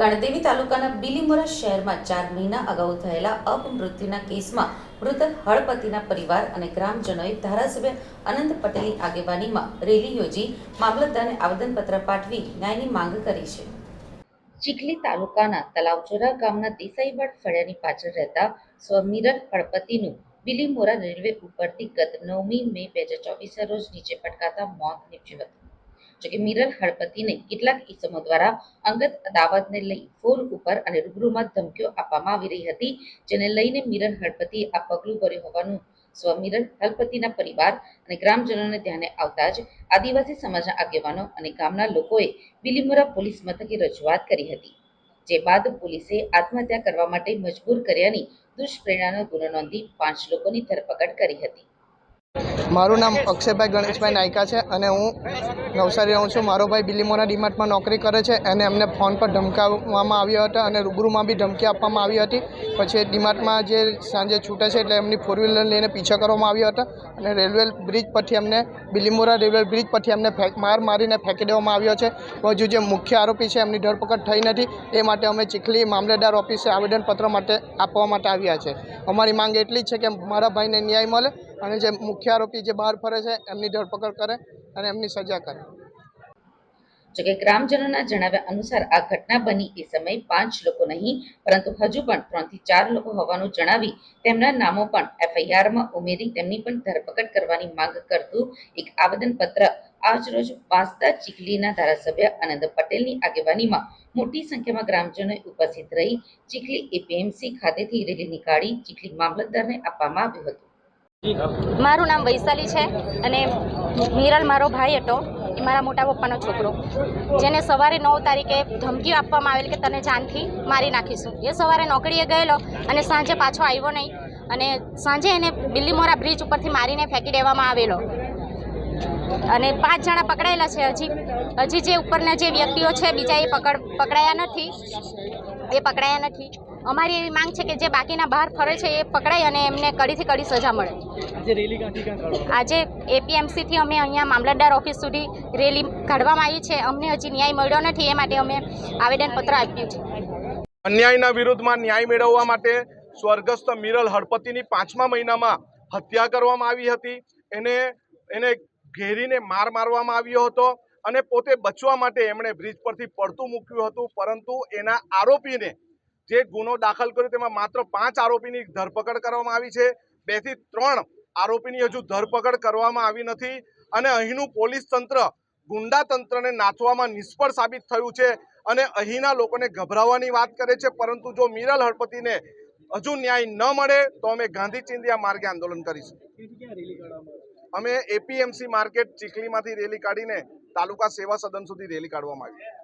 ગણદેવી તાલુકાના બિલીમોરા શહેરમાં ચાર મહિના અગાઉ થયેલા અપમૃત્યુના કેસમાં મૃતક હળપતિના પરિવાર અને ગ્રામજનોએ ધારાસભ્ય અનંત પટેલની આગેવાનીમાં રેલી યોજી મામલતદારને આવેદનપત્ર પાઠવી ન્યાયની માંગ કરી છે. ચીખલી તાલુકાના તલાવચોરા ગામના દેસાઈવાડ ફળિયાની પાછળ રહેતા સ્વમિરન હળપતિનું બિલીમોરા રેલવે ઉપરથી ગત નવમી મે બે હજાર ચોવીસના રોજ નીચે પટકાતા મોત નીપજ્યું હતું. જોકે મિરર હળપતિને કેટલાક ઇસમો દ્વારા અંગત અદાવતને લઈ ફોન ઉપર અને રૂબરૂમાં ધમકીઓ આપવામાં આવી રહી હતી, જેને લઈને મિરર હળપતિ આ પગલું ભર્યું હોવાનું સ્વમિરન હળપતિના પરિવાર અને ગ્રામજનોને ધ્યાને આવતા જ આદિવાસી સમાજના આગેવાનો અને ગામના લોકોએ બિલીમોરા પોલીસ મથકે રજૂઆત કરી હતી, જે બાદ પોલીસે આત્મહત્યા કરવા માટે મજબૂર કર્યાની દુષ્પ્રેરણાનો ગુનો નોંધી પાંચ લોકોની ધરપકડ કરી હતી. મારું નામ અક્ષયભાઈ ગણેશભાઈ નાયકા છે અને હું નવસારી રહું છું. મારો ભાઈ બિલીમોરા ડીમાર્ટમાં નોકરી કરે છે અને એમને ફોન પર ધમકાવવામાં આવ્યા હતા અને રૂબરૂમાં બી ધમકી આપવામાં આવી હતી. પછી ડીમાર્ટમાં જે સાંજે છૂટે છે એટલે એમની ફોર વ્હીલર લઈને પીછા કરવામાં આવ્યો હતો અને રેલવે બ્રિજ પરથી એમને બિલીમોરા રેલવે બ્રિજ પરથી એમને માર મારીને ફેંકી દેવામાં આવ્યો છે. હજુ જે મુખ્ય આરોપી છે એમની ધરપકડ થઈ નથી. એ માટે અમે ચીખલી મામલેદાર ઓફિસે આવેદનપત્ર માટે આપવા માટે આવ્યા છે. અમારી માંગ એટલી જ છે કે મારા ભાઈને ન્યાય મળે અને જે મુખ્ય આરોપી જે બહાર ફરે છે, એમની ધરપકડ કરે અને એમની સજા કરે. જોકે ગ્રામજનોના જણાવ્યા અનુસાર આ ઘટના બની એ સમયે પાંચ લોકો નહીં, પરંતુ હજુ પણ ત્રણથી ચાર લોકો હોવાનું જણાવી તેમના નામો પણ એફઆઈઆરમાં ઉમેરી તેમની પણ ધરપકડ કરવાની માંગ કરતું એક આવેદનપત્ર આજરોજ વાંસદા ચીખલીના ધારાસભ્ય આનંદ પટેલની આગેવાનીમાં મોટી સંખ્યામાં ગ્રામજનોએ ઉપસ્થિત રહી ચીખલી એપીએમસી ખાતેથી રેલી નીકાળી ચીખલી મામલતદારને આપવામાં આવ્યું હતું. મારું નામ વૈશાલી છે અને મિરલ મારો ભાઈ હતો, એ મારા મોટા પપ્પાનો છોકરો. જેને સવારે નવ તારીખે ધમકી આપવામાં આવેલી કે તને જાનથી મારી નાખીશું. એ સવારે નોકરીએ ગયેલો અને સાંજે પાછો આવ્યો નહીં અને સાંજે એને બિલ્લીમોરા બ્રિજ ઉપરથી મારીને ફેંકી દેવામાં આવેલો. અને પાંચ જણા પકડાયેલા છે હજી. હજી જે ઉપરના જે વ્યક્તિઓ છે, બીજા એ પકડ, પકડાયા નથી. એ પકડાયા નથી. અમારી એવી માંગ છે કે જે બાકીના બહાર ફરે છે એ પકડાય અને એમને કડીથી કડી સજા મળે. આજે એપીએમસીથી અમે અહીંયા મામલતદાર ઓફિસ સુધી રેલી કાઢવામાં આવી છે. અમને હજી ન્યાય મળ્યો નથી એ માટે અમે આવેદનપત્ર આપ્યું છે. અન્યાયના વિરુદ્ધમાં ન્યાય મેળવવા માટે સ્વર્ગસ્થ મિરલ હળપતિની પાંચમા મહિનામાં હત્યા કરવામાં આવી હતી. એને એને ઘેરીને માર મારવામાં આવ્યો હતો અને પોતે બચવા માટે એમણે બ્રિજ પરથી પડતું મૂક્યું હતું. પરંતુ એના આરોપીને જે ગુનો દાખલ કર્યો તેમાં માત્ર પાંચ આરોપીની ધરપકડ કરવામાં આવી છે. બેથી ત્રણ આરોપીની હજુ ધરપકડ કરવામાં આવી નથી અને અહીંનું પોલીસ તંત્ર ગુંડા તંત્રને નાથવામાં નિષ્ફળ સાબિત થયું છે અને અહીંના લોકોને ગભરાવાની વાત કરે છે. પરંતુ જો મિરલ હળપતિને હજુ ન્યાય ન મળે તો અમે ગાંધી ચિંધ્યા માર્ગે આંદોલન કરીશું. અમે એપીએમસી માર્કેટ ચીખલીમાંથી રેલી કાઢીને તાલુકા સેવા સદન સુધી રેલી કાઢવામાં આવી.